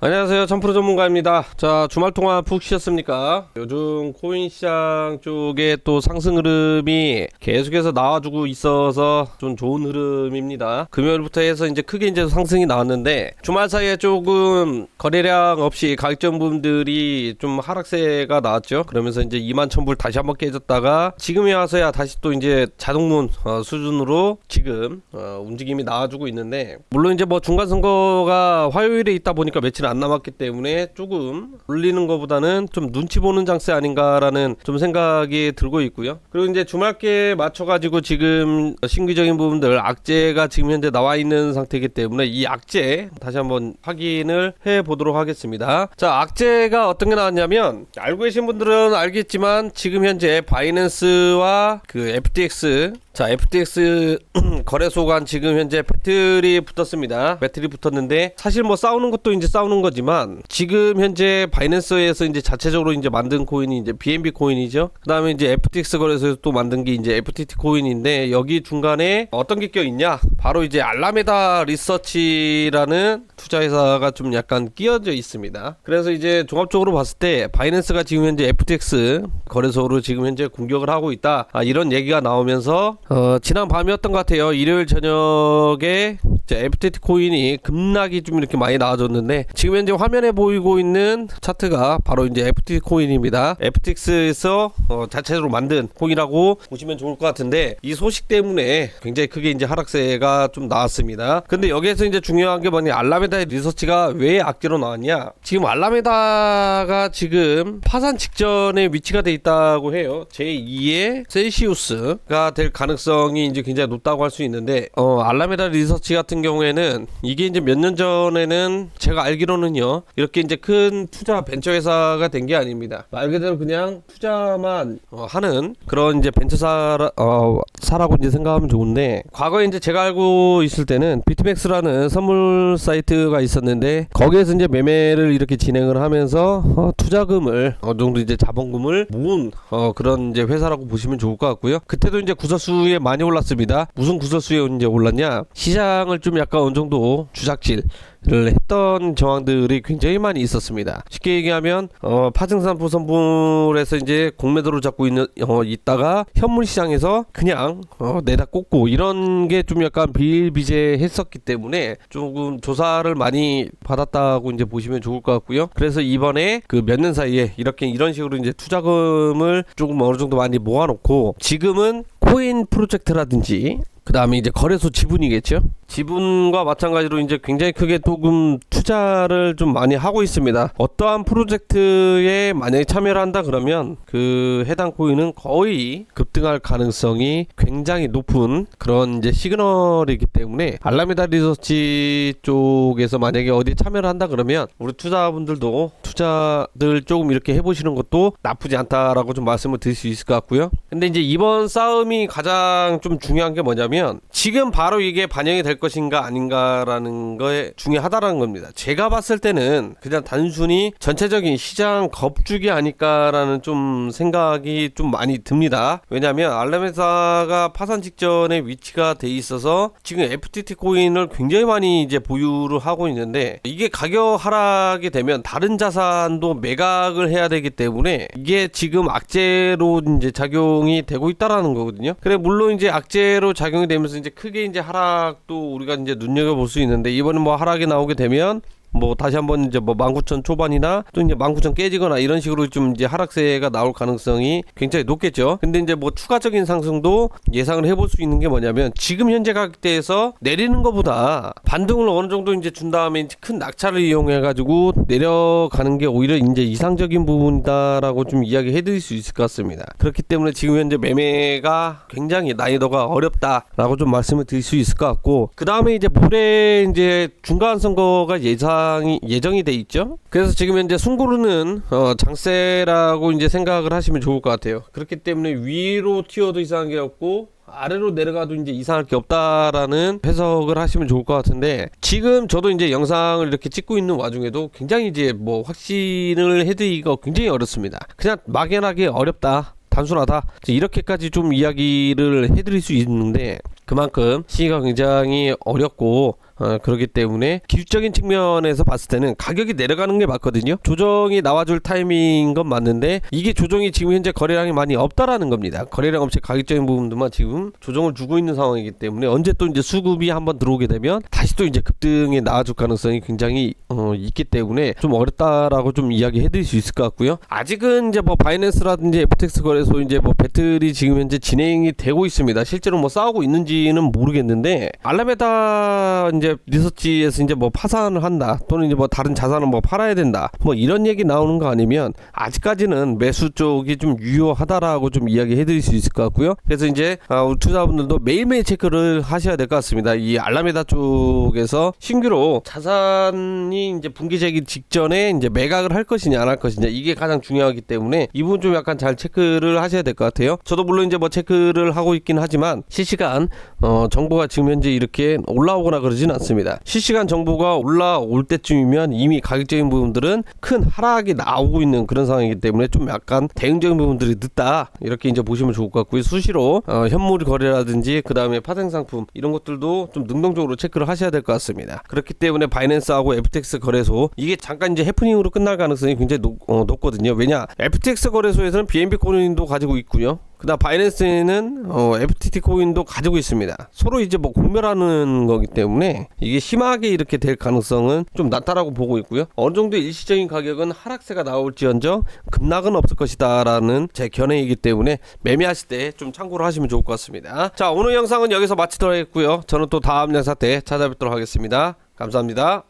안녕하세요. 천프로 전문가입니다. 자, 주말 동안 푹 쉬었습니까? 요즘 코인 시장 쪽에 또 상승 흐름이 계속해서 나와주고 있어서 좀 좋은 흐름입니다. 금요일부터 해서 이제 크게 이제 상승이 나왔는데 주말 사이에 조금 거래량 없이 가격전분들이 좀 하락세가 나왔죠. 그러면서 이제 2만 천불 다시 한번 깨졌다가 지금에 와서야 다시 또 이제 자동문 어, 수준으로 지금 어, 움직임이 나와주고 있는데 물론 이제 뭐 중간 선거가 화요일에 있다 보니까 며칠 안 남았기 때문에 조금 올리는 것보다는 좀 눈치 보는 장세 아닌가라는 좀 생각이 들고 있고요. 그리고 이제 주말께 맞춰가지고 지금 신규적인 부분들 악재가 지금 현재 나와 있는 상태이기 때문에 이 악재 다시 한번 확인을 해 보도록 하겠습니다. 자, 악재가 어떤 게 나왔냐면 알고 계신 분들은 알겠지만 지금 현재 바이낸스와 그 FTX 자, FTX 거래소 간 지금 현재 배틀이 붙었습니다. 배틀이 붙었는데 사실 뭐 싸우는 것도 이제 싸우는 거지만 지금 현재 바이낸스에서 이제 자체적으로 이제 만든 코인이 이제 BNB 코인이죠. 그다음에 이제 FTX 거래소에서 또 만든 게 이제 FTT 코인인데 여기 중간에 어떤 게 껴 있냐? 바로 이제 알라메다 리서치라는 투자 회사가 좀 약간 끼어져 있습니다. 그래서 이제 종합적으로 봤을 때 바이낸스가 지금 현재 FTX 거래소로 지금 현재 공격을 하고 있다. 아, 이런 얘기가 나오면서 어, 지난 밤이었던 것 같아요. 일요일 저녁에 FTT 코인이 급락이 좀 이렇게 많이 나와줬는데 지금 현재 화면에 보이고 있는 차트가 바로 이제 FTT 코인입니다. FTX에서 어, 자체적으로 만든 코인이라고 보시면 좋을 것 같은데 이 소식 때문에 굉장히 크게 이제 하락세가 좀 나왔습니다. 근데 여기에서 이제 중요한 게 뭐냐 알라메다의 리서치가 왜 악재로 나왔냐? 지금 알라메다가 지금 파산 직전에 위치가 돼 있다고 해요. 제2의 셀시우스가 될 가능성이 이제 굉장히 높다고 할 수 있는데 어, 알라메다 리서치 같은 경우에는 이게 이제 몇 년 전에는 제가 알기로는 요 이렇게 이제 큰 투자 벤처 회사가 된 게 아닙니다. 말 그대로 그냥 투자만 어, 하는 그런 이제 벤처사 어, 사라고 이제 생각하면 좋은데 과거에 이제 제가 알고 있을 때는 비트맥스라는 선물 사이트가 있었는데 거기에서 이제 매매를 이렇게 진행을 하면서 어, 투자금을 어느 정도 이제 자본금을 모은 어, 그런 이제 회사라고 보시면 좋을 것 같고요. 그때도 이제 구설수에 많이 올랐습니다. 무슨 구설수에 이제 올랐냐? 시장을 좀 약간 어느 정도 주작질 를 했던 정황들이 굉장히 많이 있었습니다. 쉽게 얘기하면 어, 파증산포 선물에서 이제 공매도를 잡고 있는 어, 있다가 현물 시장에서 그냥 어, 내다 꽂고 이런 게 좀 약간 비일비재했었기 때문에 조금 조사를 많이 받았다고 이제 보시면 좋을 것 같고요. 그래서 이번에 그 몇 년 사이에 이렇게 이런 식으로 이제 투자금을 조금 어느 정도 많이 모아놓고 지금은 코인 프로젝트라든지 그 다음에 이제 거래소 지분이겠죠. 지분과 마찬가지로 이제 굉장히 크게 조금 투자를 좀 많이 하고 있습니다. 어떠한 프로젝트에 만약에 참여를 한다 그러면 그 해당 코인은 거의 급등할 가능성이 굉장히 높은 그런 이제 시그널이기 때문에 알라메다 리서치 쪽에서 만약에 어디 참여를 한다 그러면 우리 투자분들도 투자들 조금 이렇게 해보시는 것도 나쁘지 않다라고 좀 말씀을 드릴 수 있을 것 같고요. 근데 이제 이번 싸움이 가장 좀 중요한 게 뭐냐면 지금 바로 이게 반영이 될 것인가 아닌가라는 거에 중요하다라는 겁니다. 제가 봤을 때는 그냥 단순히 전체적인 시장 겁주기 아닐까라는 좀 생각이 좀 많이 듭니다. 왜냐하면 알라메사가 파산 직전에 위치가 돼 있어서 지금 FTT 코인을 굉장히 많이 이제 보유를 하고 있는데 이게 가격 하락이 되면 다른 자산도 매각을 해야 되기 때문에 이게 지금 악재로 이제 작용이 되고 있다라는 거거든요. 그래 물론 이제 악재로 작용이 되면서 이제 크게 이제 하락도 우리가 이제 눈여겨 볼 수 있는데 이번에 뭐 하락이 나오게 되면 뭐 다시 한번 이제 뭐 19,000 초반이나 또 이제 19,000 깨지거나 이런 식으로 좀 이제 하락세가 나올 가능성이 굉장히 높겠죠. 근데 이제 뭐 추가적인 상승도 예상을 해볼 수 있는 게 뭐냐면 지금 현재 가격대에서 내리는 것보다 반등을 어느 정도 이제 준 다음에 이제 큰 낙차를 이용해 가지고 내려가는 게 오히려 이제 이상적인 부분이다라고 좀 이야기해 드릴 수 있을 것 같습니다. 그렇기 때문에 지금 현재 매매가 굉장히 난이도가 어렵다라고 좀 말씀을 드릴 수 있을 것 같고 그 다음에 이제 모레 이제 중간 선거가 예상 예상이 예정이 돼 있죠. 그래서 지금 현재 순고르는 어, 장세라고 이제 생각을 하시면 좋을 것 같아요. 그렇기 때문에 위로 튀어도 이상한 게 없고 아래로 내려가도 이제 이상할 게 없다라는 해석을 하시면 좋을 것 같은데 지금 저도 이제 영상을 이렇게 찍고 있는 와중에도 굉장히 이제 뭐 확신을 해드리기가 굉장히 어렵습니다. 그냥 막연하게 어렵다. 단순하다. 이렇게까지 좀 이야기를 해드릴 수 있는데 그만큼 시기가 굉장히 어렵고 어, 그렇기 때문에 기술적인 측면에서 봤을 때는 가격이 내려가는 게 맞거든요. 조정이 나와줄 타이밍인 건 맞는데 이게 조정이 지금 현재 거래량이 많이 없다라는 겁니다. 거래량 없이 가격적인 부분들만 지금 조정을 주고 있는 상황이기 때문에 언제 또 이제 수급이 한번 들어오게 되면 다시 또 이제 급등에 나와줄 가능성이 굉장히 어, 있기 때문에 좀 어렵다라고 좀 이야기해드릴 수 있을 것 같고요. 아직은 이제 뭐 바이낸스라든지 FTX 거래소 이제 뭐 배틀이 지금 현재 진행이 되고 있습니다. 실제로 뭐 싸우고 있는지는 모르겠는데 알라메다 이제 리서치에서 이제 뭐 파산을 한다 또는 이제 뭐 다른 자산을 뭐 팔아야 된다 뭐 이런 얘기 나오는 거 아니면 아직까지는 매수 쪽이 좀 유효하다라고 좀 이야기해 드릴 수 있을 것 같고요. 그래서 이제 아, 투자분들도 매일매일 체크를 하셔야 될 것 같습니다. 이 알라메다 쪽에서 신규로 자산이 이제 분기되기 직전에 이제 매각을 할 것이냐 안 할 것이냐 이게 가장 중요하기 때문에 이 부분 좀 약간 잘 체크를 하셔야 될 것 같아요. 저도 물론 이제 뭐 체크를 하고 있긴 하지만 실시간 어, 정보가 지금 현재 이렇게 올라오거나 그러진 않습니다. 실시간 정보가 올라올 때쯤이면 이미 가격적인 부분들은 큰 하락이 나오고 있는 그런 상황이기 때문에 좀 약간 대응적인 부분들이 늦다 이렇게 이제 보시면 좋을 것 같고요. 수시로 어, 현물 거래라든지 그 다음에 파생 상품 이런 것들도 좀 능동적으로 체크를 하셔야 될 것 같습니다. 그렇기 때문에 바이낸스하고 FTX 거래소 이게 잠깐 이제 해프닝으로 끝날 가능성이 굉장히 높, 어, 높거든요. 왜냐 FTX 거래소에서는 BNB 코인도 가지고 있고요. 그다음 바이낸스는 어, FTT 코인도 가지고 있습니다. 서로 이제 뭐 공멸하는 거기 때문에 이게 심하게 이렇게 될 가능성은 좀 낮다라고 보고 있고요. 어느 정도 일시적인 가격은 하락세가 나올지언정 급락은 없을 것이다라는 제 견해이기 때문에 매매하실 때 좀 참고를 하시면 좋을 것 같습니다. 자 오늘 영상은 여기서 마치도록 하겠고요. 저는 또 다음 영상 때 찾아뵙도록 하겠습니다. 감사합니다.